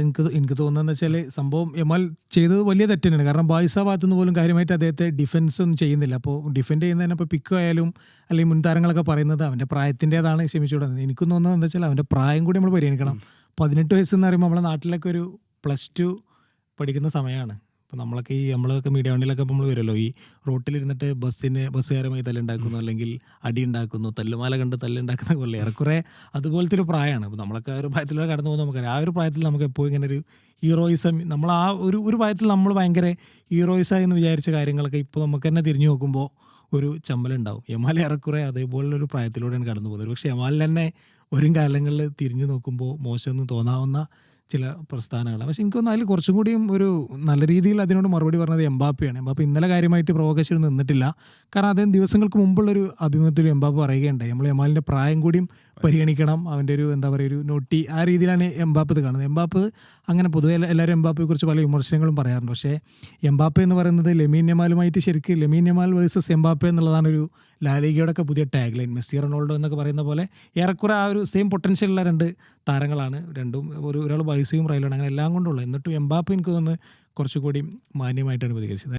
എനിക്ക് എനിക്ക് തോന്നുന്നതെന്ന് വെച്ചാൽ സംഭവം യമാൽ ചെയ്തത് വലിയ തെറ്റ് തന്നെയാണ് കാരണം ബായിസ ഭാഗത്തുനിന്ന് പോലും കാര്യമായിട്ട് അദ്ദേഹത്തെ ഡിഫൻസ് ഒന്നും ചെയ്യുന്നില്ല. അപ്പോൾ ഡിഫെൻഡ് ചെയ്യുന്നതിന് ഇപ്പോൾ പിക്ക് ആയാലും അല്ലെങ്കിൽ മുൻതാരങ്ങളൊക്കെ പറയുന്നത് അവന്റെ പ്രായത്തിന്റെതാണ് ക്ഷമിച്ചുവിടുന്നത് എനിക്കും തോന്നുന്നത് എന്താ വെച്ചാൽ അവന്റെ പ്രായം കൂടി നമ്മൾ പരിഗണിക്കണം. പതിനെട്ട് വയസ്സെന്ന് പറയുമ്പോൾ നമ്മളെ നാട്ടിലൊക്കെ ഒരു പ്ലസ് ടു പഠിക്കുന്ന സമയമാണ്. ഇപ്പോൾ നമ്മളൊക്കെ ഈ നമ്മളൊക്കെ മീഡിയ വണ്ടിയിലൊക്കെ നമ്മൾ വരുമല്ലോ. ഈ റോട്ടിലിരുന്നിട്ട് ബസ്സിന് ബസ്സുകാരമായി തല്ലുണ്ടാക്കുന്നു അല്ലെങ്കിൽ അടി ഉണ്ടാക്കുന്നു തല്ലുമാല കണ്ട് തല്ലുണ്ടാക്കുന്ന പോലെ ഏറെക്കുറെ അതുപോലത്തെ ഒരു പ്രായമാണ് അപ്പോൾ നമ്മളൊക്കെ ആ ഒരു പ്രായത്തിലൂടെ കടന്നു പോകുന്ന നമുക്കറിയാം. ആ ഒരു പ്രായത്തിൽ നമുക്ക് എപ്പോഴും ഇങ്ങനെ ഒരു ഹീറോയിസം നമ്മൾ ആ ഒരു ഒരു പ്രായത്തിൽ നമ്മൾ ഭയങ്കര ഹീറോയിസായി എന്ന് വിചാരിച്ച കാര്യങ്ങളൊക്കെ ഇപ്പോൾ നമുക്ക് തന്നെ തിരിഞ്ഞു നോക്കുമ്പോൾ ഒരു ചമ്മലുണ്ടാവും. യമാൽ ഏറെക്കുറെ അതേപോലുള്ള ഒരു പ്രായത്തിലൂടെയാണ് കടന്നു പോകുന്നത്. പക്ഷേ യമാലിൽ തന്നെ വരും കാലങ്ങളിൽ തിരിഞ്ഞു നോക്കുമ്പോൾ മോശമൊന്നും തോന്നാവുന്ന ചില പ്രസ്ഥാനങ്ങൾ. പക്ഷെ എനിക്കൊന്ന് അതിൽ കുറച്ചും കൂടിയും ഒരു നല്ല രീതിയിൽ അതിനോട് മറുപടി പറഞ്ഞത് എംബാപ്പയാണ്. എംബാപ്പ ഇന്നലെ കാര്യമായിട്ട് പ്രൊവോക്കേഷൻ നിന്നിട്ടില്ല. കാരണം അദ്ദേഹം ദിവസങ്ങൾക്ക് മുമ്പുള്ളൊരു അഭിമുഖത്തിൽ എംബാപ്പ് പറയുകയുണ്ടായി. നമ്മൾ എമാലിന്റെ പ്രായം കൂടിയും പരിഗണിക്കണം അവന്റെ ഒരു എന്താ പറയുക ഒരു നോട്ടി ആ രീതിയിലാണ് എംബാപ്പ് ഇത് കാണുന്നത്. എംബാപ്പ് അങ്ങനെ പൊതുവെ എല്ലാവരും എംബാപ്പയെ കുറിച്ച് പല വിമർശനങ്ങളും പറയാറുണ്ട്. പക്ഷേ എംബാപ്പ എന്ന് പറയുന്നത് ലെമീൻ നെമാലുമായിട്ട് ശരിക്കും ലെമീൻ നെമാൽ വേഴ്സസ് എംബാപ്പ എന്നുള്ളതാണ് ഒരു ലാലികയുടെ ഒക്കെ പുതിയ ടാഗ് ലൈൻ മെസ്സി റൊണാൾഡോ എന്നൊക്കെ പറയുന്ന പോലെ ഏറെക്കുറെ ആ ഒരു സെയിം പൊട്ടൻഷ്യൽ ഉള്ള രണ്ട് താരങ്ങളാണ്. രണ്ടും ഒരു ഒരാൾ വയസ്സും റയലാണ് അങ്ങനെ എല്ലാം കൊണ്ടുള്ള. എന്നിട്ടും എംബാപ്പ എനിക്ക് തോന്നുന്നു കുറച്ചുകൂടി മാന്യമായിട്ടാണ് പ്രതികരിച്ചത്